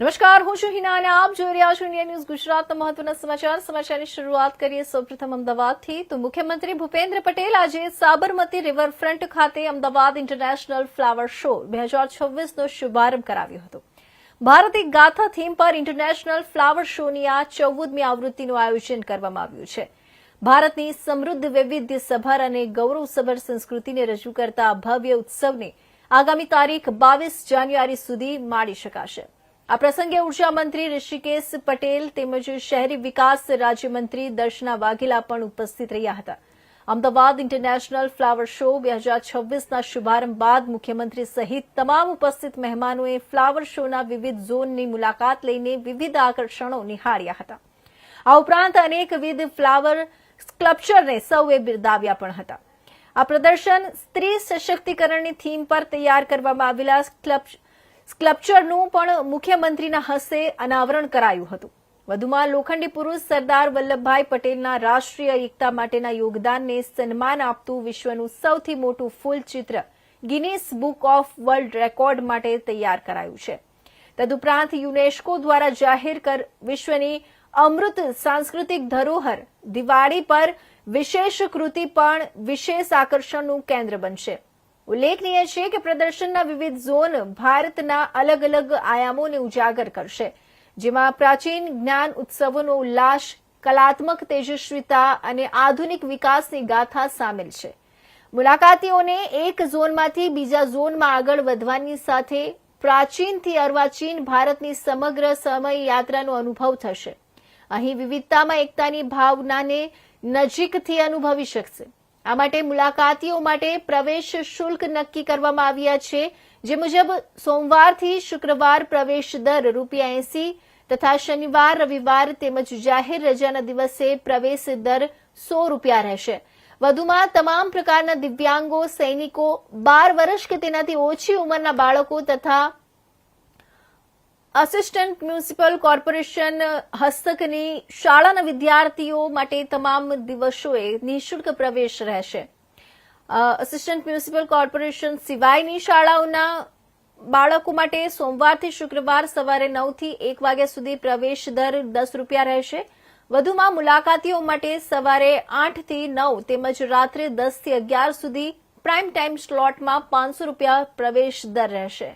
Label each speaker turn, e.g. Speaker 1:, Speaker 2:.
Speaker 1: નમસ્કાર, હું છું હિના અને આપ જોઈ રહ્યા છો ઇન્ડિયા ન્યૂઝ ગુજરાતના મહત્વના સમાચાર. સમાચારની શરૂઆત કરીએ સૌપ્રથમ અમદાવાદથી. તો મુખ્યમંત્રી ભૂપેન્દ્ર પટેલ આજે સાબરમતી રિવરફ્રન્ટ ખાતે અમદાવાદ ઇન્ટરનેશનલ ફ્લાવર શો બે હજાર છવ્વીસનો શુભારંભ કરાવ્યો હતો. ભારત ગાથા થીમ પર ઇન્ટરનેશનલ ફ્લાવર શોની આ ચૌદમી આવૃત્તિનું આયોજન કરવામાં આવ્યું છે. ભારતની સમૃદ્ધ વૈવિધ્ય સભર અને ગૌરવસભર સંસ્કૃતિને રજૂ કરતા ભવ્ય ઉત્સવને આગામી તારીખ બાવીસ જાન્યુઆરી સુધી માણી શકાશે. આ પ્રસંગે ઊર્જા મંત્રી ઋષિકેશ પટેલ તેમજ શહેરી વિકાસ રાજ્યમંત્રી દર્શના વાઘેલા પણ ઉપસ્થિત રહ્યા હતા. અમદાવાદ ઇન્ટરનેશનલ ફ્લાવર શો બે હજાર છવ્વીસના શુભારંભ બાદ મુખ્યમંત્રી સહિત તમામ ઉપસ્થિત મહેમાનોએ ફ્લાવર શોના વિવિધ ઝોનની મુલાકાત લઈને વિવિધ આકર્ષણો નિહાળ્યા હતા. આ ઉપરાંત અનેકવિધ ફ્લાવર સ્કલ્પચરને સૌએ બિરદાવ્યા પણ હતા. આ પ્રદર્શન સ્ત્રી સશક્તિકરણની થીમ પર તૈયાર કરવામાં આવેલા સ્કલ્પચરનું પણ મુખ્યમંત્રીના હસ્તે અનાવરણ કરાયું હતું. વધુમાં લોખંડી પુરુષ સરદાર વલ્લભભાઈ પટેલના રાષ્ટ્રીય એકતા માટેના યોગદાનને સન્માન આપતું વિશ્વનું સૌથી મોટું ફૂલ ચિત્ર Guinness Book of World Record માટે તૈયાર કરાયું છે. તદુપરાંત યુનેસ્કો દ્વારા જાહેર કર, વિશ્વની અમૃત સાંસ્કૃતિક ધરોહર દિવાળી પર વિશેષ કૃતિ પણ વિશેષ આકર્ષણનું કેન્દ્ર બનશે. ઉલ્લેખનીય છે કે પ્રદર્શનના વિવિધ ઝોન ભારતના અલગ અલગ આયામોને ઉજાગર કરશે, જેમાં પ્રાચીન જ્ઞાન ઉત્સવોનો ઉલ્લાસ, કલાત્મક તેજસ્વીતા અને આધુનિક વિકાસની ગાથા સામેલ છે. મુલાકાતીઓને એક ઝોનમાંથી બીજા ઝોનમાં આગળ વધવાની સાથે પ્રાચીનથી અર્વાચીન ભારતની સમગ્ર સમય યાત્રાનો અનુભવ થશે. અહીં વિવિધતામાં એકતાની ભાવનાને નજીકથી અનુભવી શકશે. આ માટે મુલાકાતીઓ માટે પ્રવેશ શુલ્ક નક્કી કરવામાં આવ્યા છે. જે મુજબ સોમવારથી શુક્રવાર પ્રવેશ દર રૂપિયા એસી તથા શનિવાર, રવિવાર તેમજ જાહેર રજાના દિવસે પ્રવેશ દર સો રૂપિયા રહેશે. વધુમાં તમામ પ્રકારના દિવ્યાંગો, સૈનિકો, બાર વર્ષ કે તેનાથી ઓછી ઉંમરના બાળકો તથા અસિસ્ટન્ટ મ્યુનિસિપલ કોર્પોરેશન હસ્તકની શાળાના વિદ્યાર્થીઓ માટે તમામ દિવસોએ નિઃશુલ્ક પ્રવેશ રહેશે. અસિસ્ટન્ટ મ્યુનિસિપલ કોર્પોરેશન સિવાયની શાળાઓના બાળકો માટે સોમવારથી શુક્રવાર સવારે નવથી એક વાગ્યા સુધી પ્રવેશ દર દસ રૂપિયા રહેશે. વધુમાં મુલાકાતીઓ માટે સવારે આઠથી નવ તેમજ રાત્રે દસથી અગિયાર સુધી પ્રાઇમ ટાઈમ સ્લોટમાં પાંચસો રૂપિયા પ્રવેશ દર રહેશે.